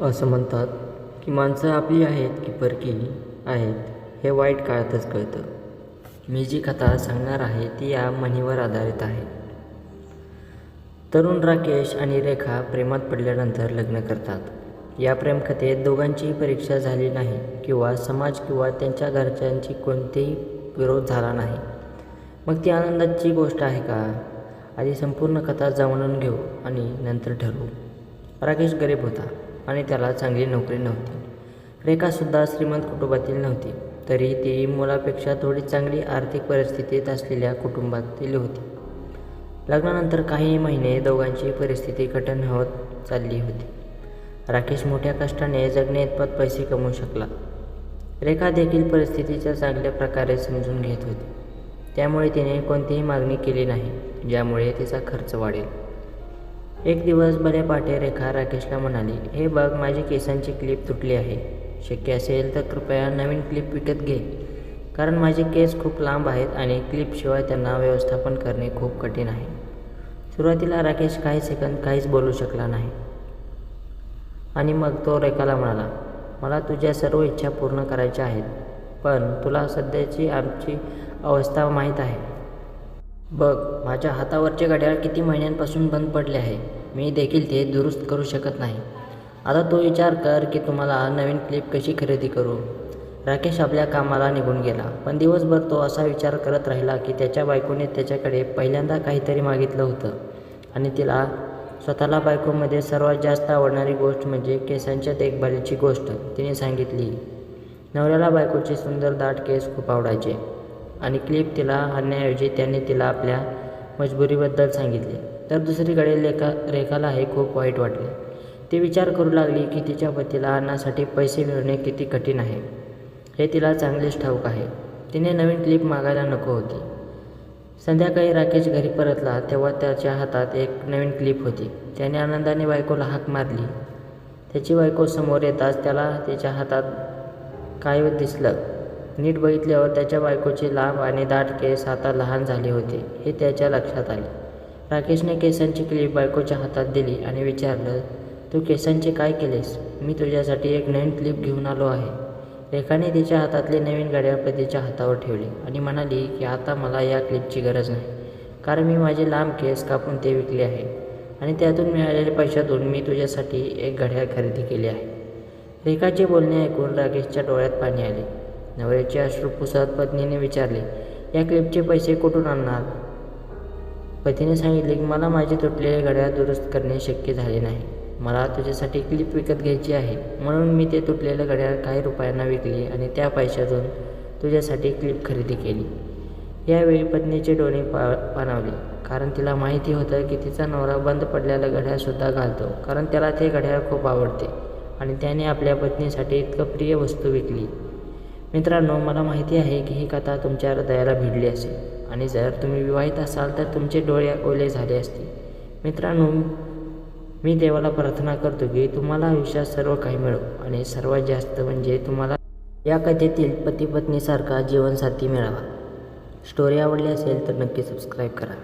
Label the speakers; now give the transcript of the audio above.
Speaker 1: असं म्हणतात की माणसं आपली आहेत की परकी आहेत हे वाईट काळातच कळतं. मी जी कथा सांगणार आहे ती या म्हणीवर आधारित आहे. तरुण राकेश आणि रेखा प्रेमात पडल्यानंतर लग्न करतात. या प्रेमकथेत दोघांचीही परीक्षा झाली नाही किंवा समाज किंवा त्यांच्या घरच्यांची कोणतेही विरोध झाला नाही. मग ती आनंदाची गोष्ट आहे का? आधी संपूर्ण कथा जाणून घेऊ आणि नंतर ठरवू. राकेश गरीब होता. आणि त्याला चांगली नोकरी नव्हती. रेखासुद्धा श्रीमंत कुटुंबातील नव्हती. तरी ती मुलापेक्षा थोडी चांगली आर्थिक परिस्थितीत असलेल्या कुटुंबातील होती. लग्नानंतर काही महिने दोघांची परिस्थिती कठीण होत चालली होती. राकेश मोठ्या कष्टाने जगणे इतपत पैसे कमवू शकला. रेखा देखील परिस्थितीच्या चांगल्या प्रकारे समजून घेत होती. त्यामुळे तिने कोणतीही मागणी केली नाही ज्यामुळे तिचा खर्च वाढेल. एक दिवस बरे पाटे रेखा राकेशला म्हणाली हे बघ माझी केसांची क्लिप तुटली आहे. शक्य असेल तर कृपया नवीन क्लिप विकत घे. कारण माझे केस खूप लांब आहेत आणि क्लिपशिवाय त्यांना व्यवस्थापन करणे खूप कठीण आहे. सुरुवातीला राकेश काही सेकंद काहीच बोलू शकला नाही. आणि मग तो रेखाला म्हणाला मला तुझ्या सर्व इच्छा पूर्ण करायच्या आहेत पण तुला सध्याची आमची अवस्था माहीत आहे. बघ माझ्या हातावरचे घड्याळ किती महिन्यांपासून बंद पडले आहे. मी देखील ते दुरुस्त करू शकत नाही. आता तो विचार कर की तुम्हाला नवीन क्लिप कशी खरेदी करू? राकेश आपल्या कामाला निघून गेला पण दिवसभर तो असा विचार करत राहिला की त्याच्या बायकोने त्याच्याकडे पहिल्यांदा काहीतरी मागितलं होतं आणि तिला स्वतःला बायकोमध्ये सर्वात जास्त आवडणारी गोष्ट म्हणजे केसांच्या देखभालीची गोष्ट तिने सांगितली. नवऱ्याला बायकोचे सुंदर दाट केस खूप आवडायचे आणि क्लिप तिला आणण्याऐवजी त्याने तिला आपल्या मजबुरीबद्दल सांगितले. तर दुसरीकडे लेखा रेखाला हे खूप वाईट वाटले. ती विचार करू लागली की तिच्या पतीला अन्नासाठी पैसे मिळवणे किती कठीण आहे. हे तिला चांगलेच ठाऊक आहे. तिने नवीन क्लिप मागायला नको होती. संध्याकाळी राकेश घरी परतला तेव्हा त्याच्या हातात एक नवीन क्लिप होती. त्याने आनंदाने बायकोला हाक मारली. त्याची बायको समोर येताच त्याला त्याच्या हातात काय दिसलं? नीट बघितल्यावर त्याच्या बायकोचे लांब आणि दाट केस आता लहान झाले होते हे त्याच्या लक्षात आले. राकेशने केसांची क्लिप बायकोच्या हातात दिली आणि विचारलं तू केसांचे काय केलेस? मी तुझ्यासाठी एक नवीन क्लिप घेऊन आलो आहे. रेखाने तिच्या हातातले नवीन घड्याळ तिच्या हातावर ठेवले आणि म्हणाली की आता मला या क्लिपची गरज नाही कारण मी माझे लांब केस कापून ते विकले आहे आणि त्यातून मिळालेल्या पैशातून मी तुझ्यासाठी एक घड्याळ खरेदी केली आहे. रेखाचे बोलणे ऐकून राकेशच्या डोळ्यात पाणी आले. नवऱ्याचे अश्रू पुसत पत्नीने विचारले या क्लिपचे पैसे कुठून आणणार? पतीने सांगितले की मला माझे तुटलेले घड्याळ दुरुस्त करणे शक्य झाले नाही. मला तुझ्यासाठी क्लिप विकत घ्यायची आहे. म्हणून मी ते तुटलेलं घड्याळ काही रुपयांना विकले आणि त्या पैशातून तुझ्यासाठी क्लिप खरेदी केली. यावेळी पत्नीचे डोळे पा पाणावले. कारण तिला माहिती होतं की तिचा नवरा बंद पडलेलं घड्याळसुद्धा घालतो. कारण त्याला ते घड्याळ खूप आवडते. आणि त्याने आपल्या पत्नीसाठी इतकं प्रिय वस्तू विकली. मित्रांनो मला माहिती आहे की ही कथा तुमच्या हृदयाला भिडली असेल आणि जर तुम्ही विवाहित असाल तर तुमचे डोळे ओले झाले असतील. मित्रांनो मी देवाला प्रार्थना करतो की तुम्हाला आयुष्यात सर्व काही मिळो आणि सर्वात जास्त म्हणजे तुम्हाला या कथेतील पती पत्नीसारखा जीवनसाथी मिळावा. स्टोरी आवडली असेल तर नक्की सबस्क्राईब करा.